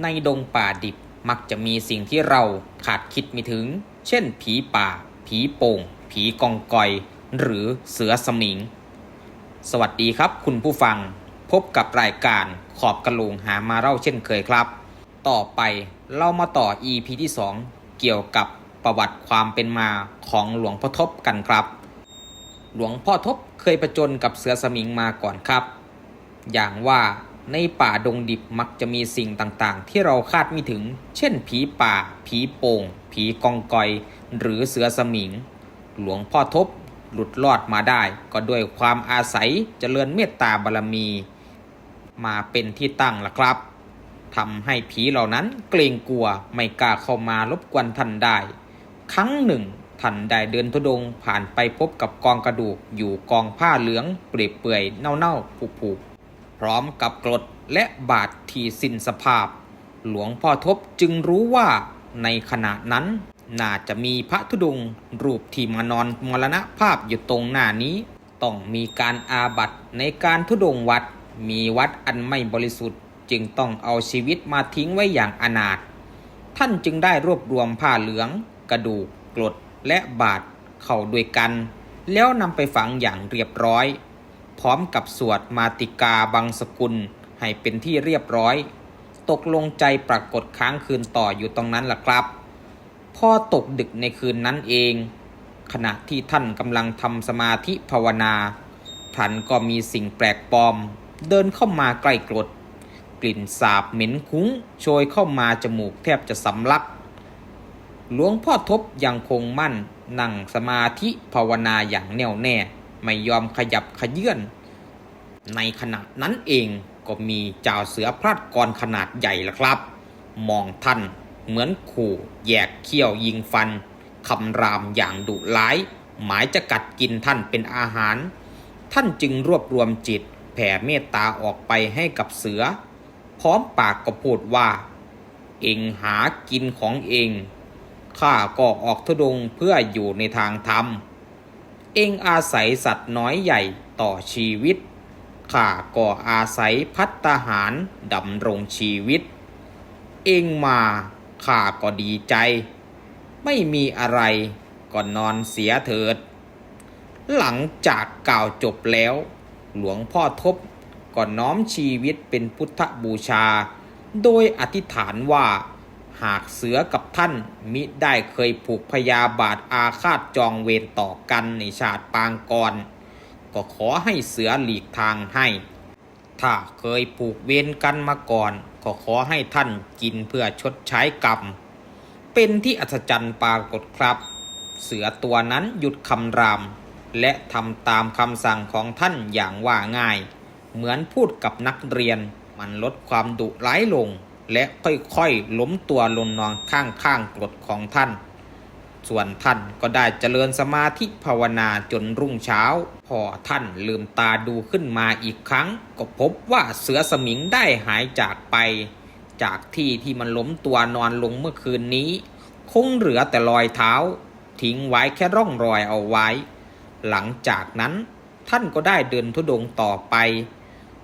ในดงป่าดิบมักจะมีสิ่งที่เราขาดคิดไม่ถึง เช่น ผีป่า ผีโป่ง ผีกองกอย หรือเสือสมิง สวัสดีครับคุณผู้ฟัง พบกับรายการขอบกระโหลงหามาเล่าเช่นเคยครับ ต่อไปเรามาต่อ EP ที่ 2 เกี่ยวกับประวัติความเป็นมาของหลวงพ่อทบกันครับ หลวงพ่อทบเคยประจนกับเสือสมิงมาก่อนครับ อย่างว่า ในป่าดงดิบมักจะมีสิ่งต่างๆ ที่เราคาดไม่ถึง เช่น ผีป่า ผีโป่ง ผีกองกอย หรือเสือสมิง หลวงพ่อทบหลุดรอดมาได้ ก็ด้วยความอาศัยเจริญเมตตาบารมี มาเป็นที่ตั้งล่ะครับทำให้ผีเหล่านั้นเกรงกลัวไม่กล้าเข้ามารบกวนท่านได้ ครั้งหนึ่งท่านได้เดินทุดงผ่านไปพบกับกองกระดูกอยู่กองผ้าเหลืองเปรียเปื่อยเน่าๆผุๆ ร้อมกับกรดและบาดที่สิ้นสภาพ หลวงพ่อทบจึงรู้ว่าในขณะนั้น น่าจะมีพระธุดง รูปที่มานอนมรณภาพอยู่ตรงหน้านี้ ต้องมีการอาบัตในการทุดงวัด มีวัดอันไม่บริสุทธิ์ จึงต้องเอาชีวิตมาทิ้งไว้อย่างอนาถท่านจึงได้รวบรวมผ้าเหลือง กระดูกกรดและบาดเข้าด้วยกัน แล้วนำไปฝังอย่างเรียบร้อย พร้อมกับสวดมาติกาบังสกุล ให้เป็นที่เรียบร้อย ตกลงใจปรากฏค้างคืนต่ออยู่ตรงนั้นล่ะครับพ่อตกดึกในคืนนั้นเอง ขณะที่ท่านกำลังทำสมาธิภาวนา ท่านก็มีสิ่งแปลกปลอม เดินเข้ามาใกล้กรด กลิ่นสาบเหม็นคุ้ง โชยเข้ามาจมูกแทบจะสำลักหลวงพ่อทบยังคงมั่นนั่งสมาธิภาวนาอย่างแน่วแน่ ไม่ยอมขยับขยื่นในขณะนั้นเองก็มีจ้าเสือพลัดกรขนาดใหญ่ละครับ มองท่านเหมือนขู่แยกเขี้ยวยิงฟันคำรามอย่างดุร้าย หมายจะกัดกินท่านเป็นอาหาร ท่านจึงรวบรวมจิตแผ่เมตตาออกไปให้กับเสือ พร้อมปากก็พูดว่า เองหากินของเองข้าก็ออกทุดงเพื่ออยู่ในทางธรรม เองอาศัยสัตว์น้อยใหญ่ต่อชีวิต ข้าก็อาศัยพัตตาหารดำรงชีวิต เองมาข้าก็ดีใจ ไม่มีอะไรก็นอนเสียเถิด หลังจากกล่าวจบแล้ว หลวงพ่อทบก็น้อมชีวิตเป็นพุทธบูชา โดยอธิษฐานว่า หากเสือกับท่านมิได้เคยผูกพยาบาทอาฆาตจองเวรต่อกันในชาติปางก่อนก็ขอให้เสือหลีกทางให้ ถ้าเคยผูกเวรกันมาก่อน ก็ขอให้ท่านกินเพื่อชดใช้กรรม เป็นที่อัศจรรย์ปรากฏครับ เสือตัวนั้นหยุดคำราม และทำตามคำสั่งของท่านอย่างว่าง่าย เหมือนพูดกับนักเรียนมันลดความดุร้ายลง และค่อยๆล้มตัวลงนอนข้างๆกรดของท่าน ส่วนท่านก็ได้เจริญสมาธิภาวนาจนรุ่งเช้า พอท่านลืมตาดูขึ้นมาอีกครั้ง ก็พบว่าเสือสมิงได้หายจากไป จากที่ที่มันล้มตัวนอนลงเมื่อคืนนี้ คงเหลือแต่รอยเท้า ทิ้งไว้แค่ร่องรอยเอาไว้ หลังจากนั้นท่านก็ได้เดินทุดงค์ต่อไป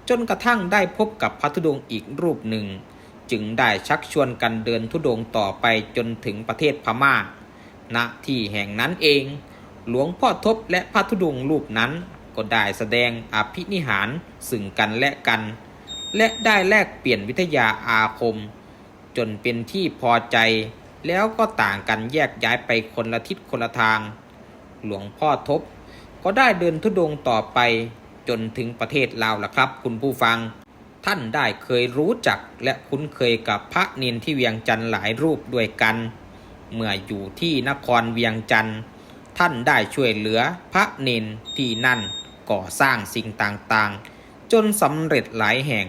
จนกระทั่งได้พบกับพระธุดงอีกรูปหนึ่ง จึงได้ชักชวนกันเดินทุดงค์ต่อไปจนถึงประเทศพม่า ณ ที่แห่งนั้นเอง หลวงพ่อทบและพระธุดงรูปนั้นก็ได้แสดงอภินิหารซึ่งกันและกัน และได้แลกเปลี่ยนวิทยาอาคม จนเป็นที่พอใจ แล้วก็ต่างกันแยกย้ายไปคนละทิศคนละทาง หลวงพ่อทบก็ได้เดินทุดงค์ต่อไปจนถึงประเทศลาวล่ะครับ คุณผู้ฟัง ท่านได้เคยรู้จักและคุ้นเคยกับพระเนนที่เวียงจันทร์หลายรูปด้วยกัน เมื่ออยู่ที่นครเวียงจันทร์ท่านได้ช่วยเหลือพระเนนที่นั่นก่อสร้างสิ่งต่างๆ จนสำเร็จหลายแห่ง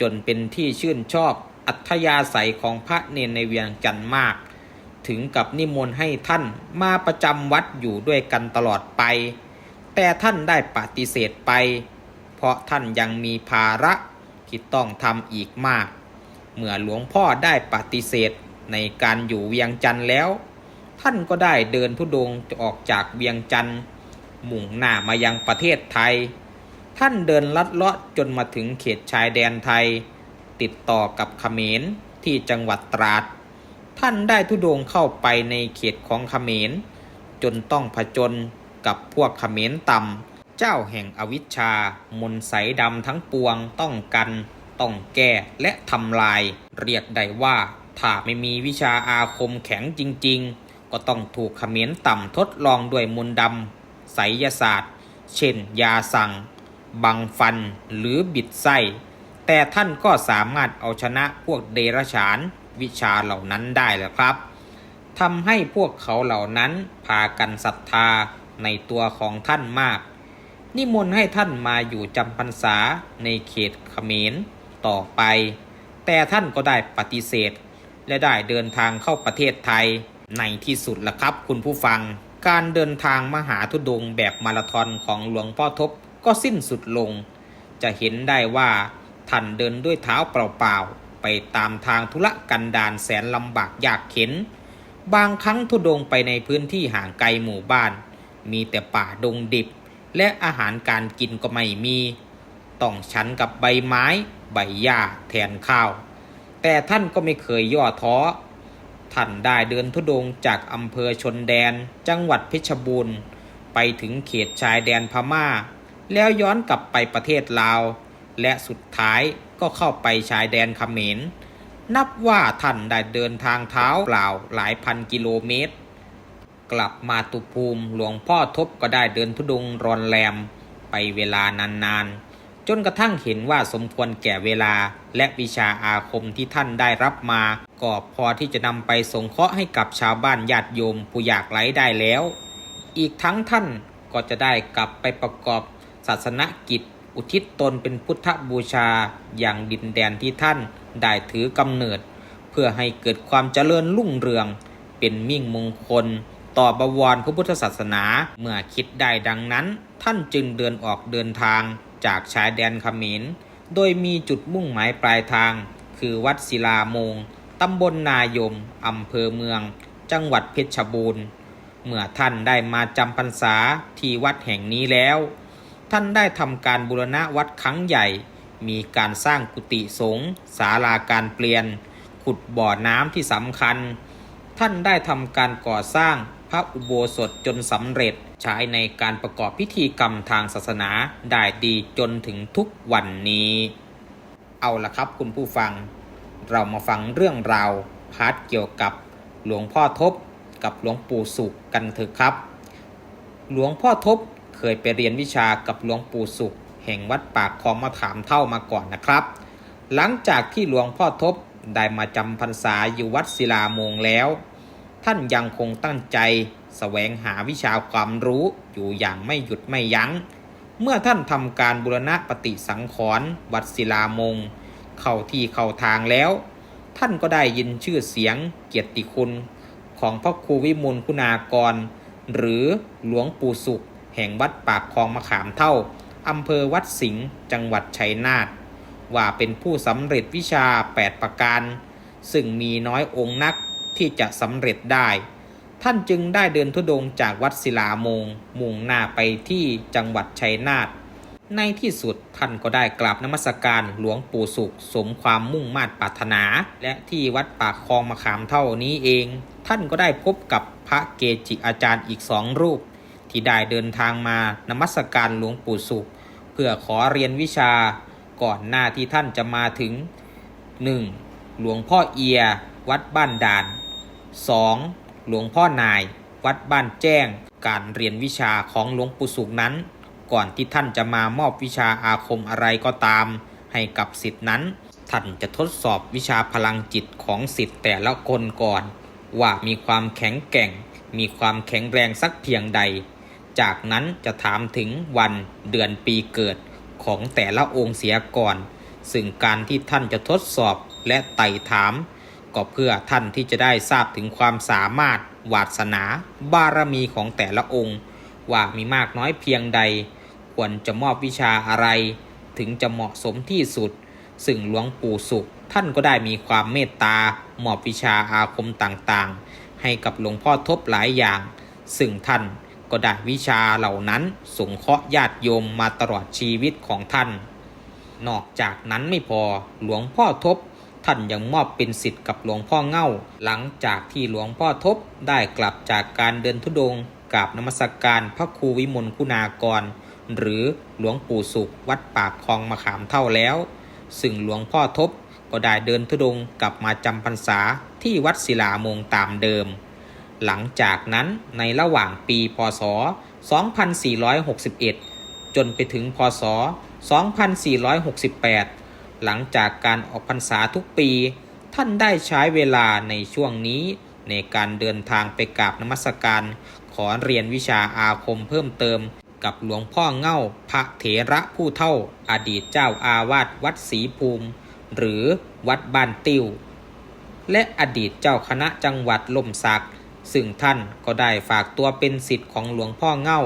จนเป็นที่ชื่นชอบอัธยาศัยของพระเนนในเวียงจันทร์มาก ถึงกับนิมนต์ให้ท่านมาประจำวัดอยู่ด้วยกันตลอดไป แต่ท่านได้ปฏิเสธไป เพราะท่านยังมีภาระ ที่ต้องทำอีกมาก เมื่อหลวงพ่อได้ปฏิเสธในการอยู่เวียงจันทร์แล้ว ท่านก็ได้เดินทุดงค์ออกจากเวียงจันทร์มุ่งหน้ามายังประเทศไทย ท่านเดินลัดเลาะจนมาถึงเขตชายแดนไทย ติดต่อกับขเขมรที่จังหวัดตราด ท่านได้ทุดงค์เข้าไปในเขตของขเขมรจนต้องผจญกับพวกขเขมรต่ำ เจ้าแห่งอวิชชา มนต์ใสดำทั้งปวงต้องกัน ต้องแก้และทำลาย เรียกได้ว่า ถ้าไม่มีวิชาอาคมแข็งจริง ๆ ก็ต้องถูกขมรต่ำทดลองด้วยมนต์ดำไสยศาสตร์ เช่น ยาสั่ง บังฟันหรือบิดไส้ แต่ท่านก็สามารถเอาชนะพวกเดรัจฉานวิชาเหล่านั้นได้แหละครับทำให้พวกเขาเหล่านั้นพากันศรัทธาในตัวของท่านมาก นิมนต์ให้ท่านมาอยู่จำพรรษาในเขตเขมรต่อไป แต่ท่านก็ได้ปฏิเสธ และได้เดินทางเข้าประเทศไทย ในที่สุดละครับคุณผู้ฟัง การเดินทางมหาทุดงค์แบบมาราธอนของหลวงพ่อทบก็สิ้นสุดลง จะเห็นได้ว่าท่านเดินด้วยเท้าเปล่าๆ ไปตามทางธุระกันดารแสนลำบากยากเข็น บางครั้งทุดงค์ไปในพื้นที่ห่างไกลหมู่บ้าน มีแต่ป่าดงดิบ และอาหารการกินก็ไม่มีต้องฉันกับใบไม้ใบหญ้าแทนข้าว แต่ท่านก็ไม่เคยย่อท้อ ท่านได้เดินทุดงค์จากอำเภอชนแดนจังหวัดเพชรบูรณ์ ไปถึงเขตชายแดนพม่า แล้วย้อนกลับไปประเทศลาว และสุดท้ายก็เข้าไปชายแดนเขมร นับว่าท่านได้เดินทางเท้าเปล่าหลายพันกิโลเมตร กลับมาตุภูมิหลวงพ่อทบก็ได้เดินทุดงค์รอนแรมไปเวลานานๆ จนกระทั่งเห็นว่าสมควรแก่เวลาและวิชาอาคมที่ท่านได้รับมา ก็พอที่จะนำไปสงเคราะห์ให้กับชาวบ้านญาติโยมผู้อยากไร้ได้แล้ว อีกทั้งท่านก็จะได้กลับไปประกอบศาสนกิจ อุทิศตนเป็นพุทธบูชาอย่างดินแดนที่ท่านได้ถือกำเนิด เพื่อให้เกิดความเจริญรุ่งเรืองเป็นมิ่งมงคล ต่อบวรพระพุทธศาสนา เมื่อคิดได้ดังนั้น ท่านจึงเดินออกเดินทางจากชายแดนเขมร โดยมีจุดมุ่งหมายปลายทาง คือวัดศิลาโมงตำบลนายมอำเภอเมือง จังหวัดเพชรบูรณ์ เมื่อท่านได้มาจำพรรษาที่วัดแห่งนี้แล้ว ท่านได้ทำการบูรณะวัดครั้งใหญ่ มีการสร้างกุฏิสงฆ์ศาลาการเปลี่ยน ขุดบ่อน้ำที่สำคัญ ท่านได้ทำการก่อสร้าง พระอุโบสถจนสำเร็จใช้ในการประกอบพิธีกรรมทางศาสนาได้ดีจนถึงทุกวันนี้ เอาละครับคุณผู้ฟัง เรามาฟังเรื่องราวพาร์ทเกี่ยวกับหลวงพ่อทบกับหลวงปู่สุขกันเถอะครับ หลวงพ่อทบเคยไปเรียนวิชากับหลวงปู่สุข แห่งวัดปากคลองมะขามเท่ามาก่อนนะครับ หลังจากที่หลวงพ่อทบได้มาจำพรรษาอยู่วัดศิลาโมงแล้ว ท่านยังคงตั้งใจแสวงหาวิชาความรู้อยู่อย่างไม่หยุดไม่ยัง้ง เมื่อท่านทำการบูรณะปฏิสังขรณ์วัดศิลามง เข้าที่เข้าทางแล้ว ท่านก็ได้ยินชื่อเสียงเกียรติคุณ ของพระครูวิมลคุณากร หรือหลวงปู่สุข แห่งวัดปากคลองมะขามเท่าอำเภอวัดสิงห์จังหวัดชัยนาทว่าเป็นผู้สำเร็จวิชา 8 ประการ ซึ่งมีน้อยองค์นัก ที่จะสำเร็จได้ ท่านจึงได้เดินทุดงจากวัดศิลาโมงมุ่งหน้าไปที่จังหวัดชัยนาทในที่สุดท่านก็ได้กราบนมัสการหลวงปู่สุข สมความมุ่งมา่ปรารถนา และที่วัดปากคลองมะขามเท่านี้เอง ท่านก็ได้พบกับพระเกจิอาจารย์อีกสองรูป ที่ได้เดินทางมานมัสการหลวงปู่สุข เพื่อขอเรียนวิชาก่อนหน้าที่ท่านจะมาถึง 1. หลวงพ่อเอีย วัดบ้านด่าน 2. หลวงพ่อนาย วัดบ้านแจ้ง การเรียนวิชาของหลวงปู่สุขนั้น ก่อนที่ท่านจะมามอบวิชาอาคมอะไรก็ตาม ให้กับสิทธินั้น ท่านจะทดสอบวิชาพลังจิตของสิทธิ์แต่ละคนก่อน ว่ามีความแข็งแกร่ง มีความแข็งแรงสักเพียงใด จากนั้นจะถามถึงวันเดือนปีเกิดของแต่ละองค์เสียก่อน ซึ่งการที่ท่านจะทดสอบและไต่ถาม ก็เพื่อท่านที่จะได้ทราบถึงความสามารถวาสนาบารมีของแต่ละองค์ ว่ามีมากน้อยเพียงใด ควรจะมอบวิชาอะไร ถึงจะเหมาะสมที่สุด ซึ่งหลวงปู่สุข ท่านก็ได้มีความเมตตามอบวิชาอาคมต่างๆ ให้กับหลวงพ่อทบหลายอย่าง ซึ่งท่านก็ได้วิชาเหล่านั้นสงเคราะห์ญาติโยมมาตลอดชีวิตของท่าน นอกจากนั้นไม่พอหลวงพ่อทบ ท่านยังมอบเป็นสิทธิ์กับหลวงพ่อเง่า หลังจากที่หลวงพ่อทบได้กลับจากการเดินทุดงกราบนมัสการพระครูวิมลคุณากร หรือหลวงปู่สุขวัดปากคลองมะขามเท่าแล้ว ซึ่งหลวงพ่อทบก็ได้เดินทุดงกลับมาจำพรรษาที่วัดศิลามงตามเดิม หลังจากนั้นในระหว่างปีพศ 2461 จนไปถึงพศ 2468 หลังจากการออกพรรษาทุกปี ท่านได้ใช้เวลาในช่วงนี้ ในการเดินทางไปกราบนมัสการ ขอเรียนวิชาอาคมเพิ่มเติม กับหลวงพ่อเง่า พระเถระผู้เท่า อดีตเจ้าอาวาสวัดศรีภูมิ หรือวัดบ้านติวและอดีตเจ้าคณะจังหวัดลมสักซึ่งท่านก็ได้ฝากตัวเป็นสิทธิ์ของหลวงพ่อเง่า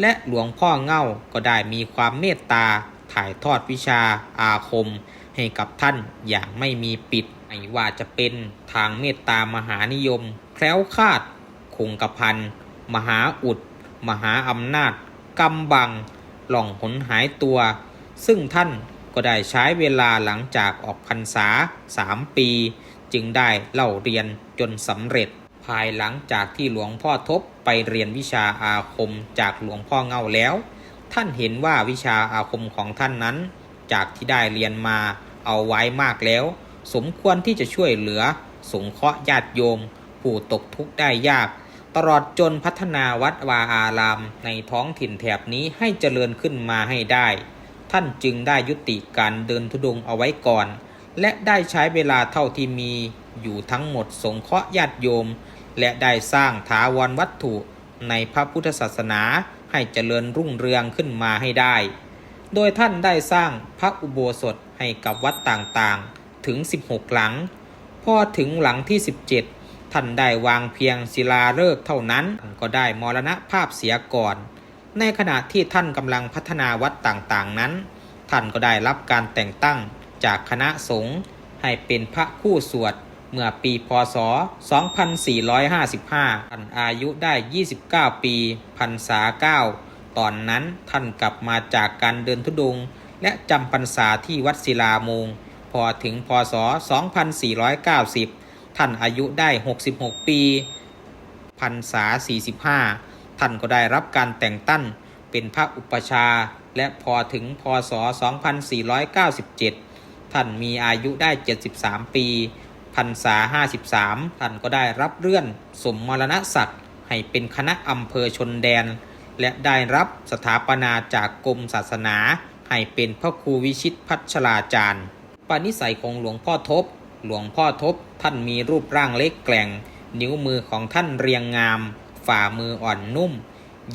และหลวงพ่อเง่าก็ได้มีความเมตตา ถ่ายทอดวิชาอาคม ให้กับท่านอย่างไม่มีปิดไม่ว่าจะเป็นทางเมตตามหานิยม แคล้วคลาด คงกระพันมหาอุด มหาอำนาจกำบัง หล่องหนหายตัว ซึ่งท่านก็ได้ใช้เวลาหลังจากออกพรรษาสามปี จึงได้เล่าเรียนจนสำเร็จ ภายหลังจากที่หลวงพ่อทบไปเรียนวิชาอาคมจากหลวงพ่อเงาแล้ว ท่านเห็นว่าวิชาอาคมของท่านนั้น จากที่ได้เรียนมาเอาไว้มากแล้ว สมควรที่จะช่วยเหลือ สงเคราะห์ญาติโยม ผู้ตกทุกข์ได้ยาก ตลอดจนพัฒนาวัดวาอาราม ในท้องถิ่นแถบนี้ให้เจริญขึ้นมาให้ได้ ท่านจึงได้ยุติการเดินทุดงค์เอาไว้ก่อน และได้ใช้เวลาเท่าที่มี อยู่ทั้งหมดสงเคราะห์ญาติโยม และได้สร้างถาวรวัตถุในพระพุทธศาสนา ให้เจริญรุ่งเรืองขึ้นมาให้ได้ โดยท่านได้สร้างพระอุโบสถให้กับวัดต่างๆ ถึง 16 หลัง พอถึงหลังที่ 17 ท่านได้วางเพียงศิลาฤกษ์เท่านั้นก็ได้มรณภาพเสียก่อน ในขณะที่ท่านกำลังพัฒนาวัดต่างๆนั้น ท่านก็ได้รับการแต่งตั้งจากคณะสงฆ์ให้เป็นพระคู่สวด เมื่อปีพศ 2455ท่านอายุได้ 29 ปีพรรษา 9 ตอนนั้นท่านกลับมาจากการเดินทุดงค์และจำพรรษาที่วัดศิลามง พอถึงพศ 2490 ท่านอายุได้ 66 ปีพรรษา 45 ท่านก็ได้รับการแต่งตั้งเป็นพระอุปชา และพอถึงพศ 2497 ท่านมีอายุได้ 73 ปี พรรษา 53 ท่านก็ได้รับเลื่อนสมมรณศักดิ์ให้เป็นคณะอำเภอชนแดน และได้รับสถาปนาจากกรมศาสนา ให้เป็นพระครูวิชิตพัชราจารย์ปณิสัยของหลวงพ่อทบ หลวงพ่อทบท่านมีรูปร่างเล็กแกล่ง นิ้วมือของท่านเรียงงาม ฝ่ามืออ่อนนุ่ม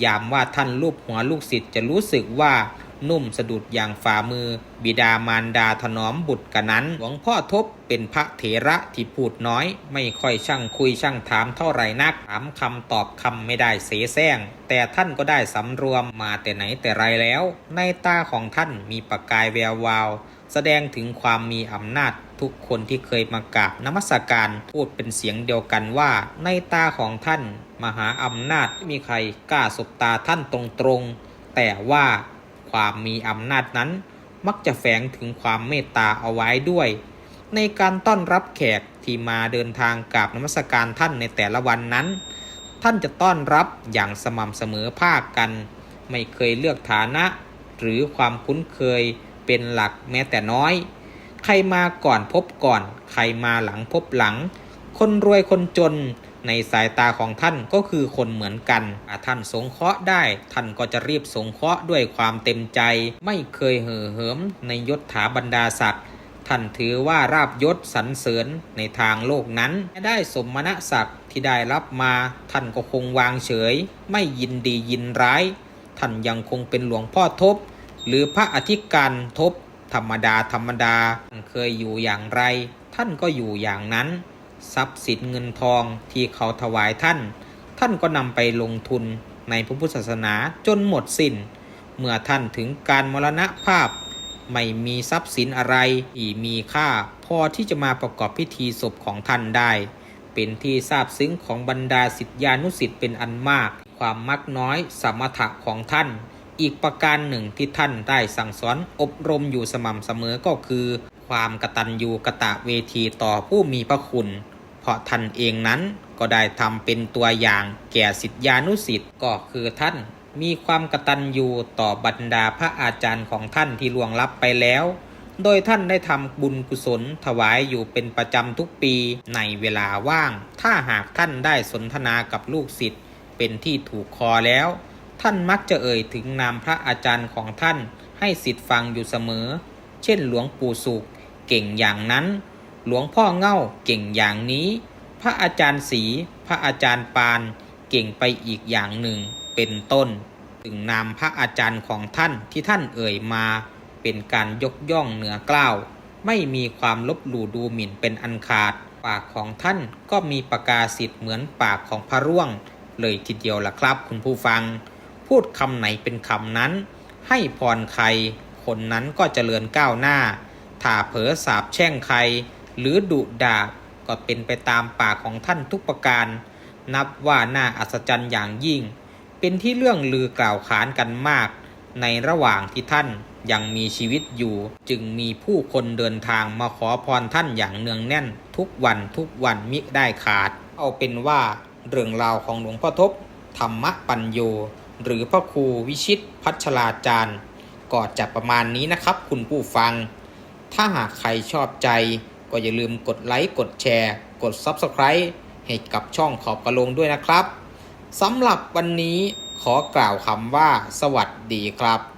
ยามว่าท่านลูบหัวลูกศิษย์จะรู้สึกว่า นุ่มสะดุดอย่างฝ่ามือ บิดามารดาถนอมบุตรกันนั้น หลวงพ่อทบเป็นพระเถระที่พูดน้อย ไม่ค่อยช่างคุยช่างถามเท่าไหร่นัก ถามคำตอบคำไม่ได้เสแสร้งแต่ท่านก็ได้สำรวมมาแต่ไหนแต่ไรแล้ว ในตาของท่านมีประกายแวววาว แสดงถึงความมีอำนาจทุกคนที่เคยมากราบนมัสการพูดเป็นเสียงเดียวกันว่าในตาของท่าน มหาอำนาจไม่มีใครกล้าสบตาท่านตรงๆ แต่ว่า ความมีอำนาจนั้น มักจะแฝงถึงความเมตตาเอาไว้ด้วย ในการต้อนรับแขกที่มาเดินทางกราบนมัสการท่านในแต่ละวันนั้น ท่านจะต้อนรับอย่างสม่ำเสมอภาคกัน ไม่เคยเลือกฐานะ หรือความคุ้นเคยเป็นหลักแม้แต่น้อย ใครมาก่อนพบก่อน ใครมาหลังพบหลัง คนรวยคนจน ในสายตาของท่านก็คือคนเหมือนกันถ้าท่านสงเคราะห์ได้ ท่านก็จะรีบสงเคราะห์ด้วยความเต็มใจ ไม่เคยเห่อเหิมในยศถาบรรดาศักดิ์ท่านถือว่าราบยศสรรเสริญในทางโลกนั้นได้สมณศักดิ์ที่ได้รับมาท่านก็คงวางเฉย ไม่ยินดียินร้าย ท่านยังคงเป็นหลวงพ่อทบ หรือพระอธิการทบ ธรรมดาธรรมดาท่นเคยอยู่อย่างไร ท่านก็อยู่อย่างนั้น ทรัพย์สินเงินทองที่เขาถวายท่าน ท่านก็นำไปลงทุนในพระพุทธศาสนาจนหมดสิน้น เมื่อท่านถึงการมรณภาพ ไม่มีทรัพย์สินอะไรที่มีค่า พอที่จะมาประกอบพิธีศพของท่านได้ เป็นที่ทราบซึ้งของบรรดาสิทธิานุสิทธิ์เป็นอันมาก ความมักน้อยสมถะของท่านอีกประการหนึ่งที่ท่านได้สั่งสอนอบรมอยู่สม่ำเสมอก็คือคความกตัญญูกะตะเวทีต่อผู้มีพระคุณ เพราะท่านเองนั้นก็ได้ทำเป็นตัวอย่างแก่สิทธานุสิทธ์ก็คือท่านมีความกตัญญูต่อบรรดาพระอาจารย์ของท่านที่ล่วงลับไปแล้ว โดยท่านได้ทำบุญกุศลถวายอยู่เป็นประจำทุกปีในเวลาว่าง ถ้าหากท่านได้สนทนากับลูกศิษย์เป็นที่ถูกคอแล้ว ท่านมักจะเอ่ยถึงนามพระอาจารย์ของท่านให้ศิษย์ฟังอยู่เสมอ เช่นหลวงปู่สุขเก่งอย่างนั้น หลวงพ่อเง่าเก่งอย่างนี้ พระอาจารย์ศรีพระอาจารย์ปาน เก่งไปอีกอย่างหนึ่งเป็นต้น ถึงนามพระอาจารย์ของท่านที่ท่านเอ่ยมา เป็นการยกย่องเหนือกล้าว ไม่มีความลบหลู่ดูหมิ่นเป็นอันขาด ปากของท่านก็มีประกาศสิทธิ์เหมือนปากของพระร่วง เลยทีเดียวล่ะครับคุณผู้ฟัง พูดคำไหนเป็นคำนั้น ให้พรใคร คนนั้นก็เจริญก้าวหน้า ถ้าเผลอสาบแช่งใคร หรือดุด่าก็เป็นไปตามปากของท่านทุกประการ นับว่าน่าอัศจรรย์อย่างยิ่ง เป็นที่เรื่องลือกล่าวขานกันมาก ในระหว่างที่ท่านยังมีชีวิตอยู่ จึงมีผู้คนเดินทางมาขอพรท่านอย่างเนืองแน่น ทุกวันทุกวันมิได้ขาด เอาเป็นว่าเรื่องราวของหลวงพ่อทบธรรมปัญโย หรือพระครูวิชิตพัชราจารย์ ก็จะประมาณนี้นะครับคุณผู้ฟัง ถ้าหากใครชอบใจ ก็อย่าลืมกดไลค์กดแชร์ กด Subscribe ให้กับช่องขอบกระโลงด้วยนะครับสำหรับวันนี้ขอกล่าวคำว่า สวัสดีครับ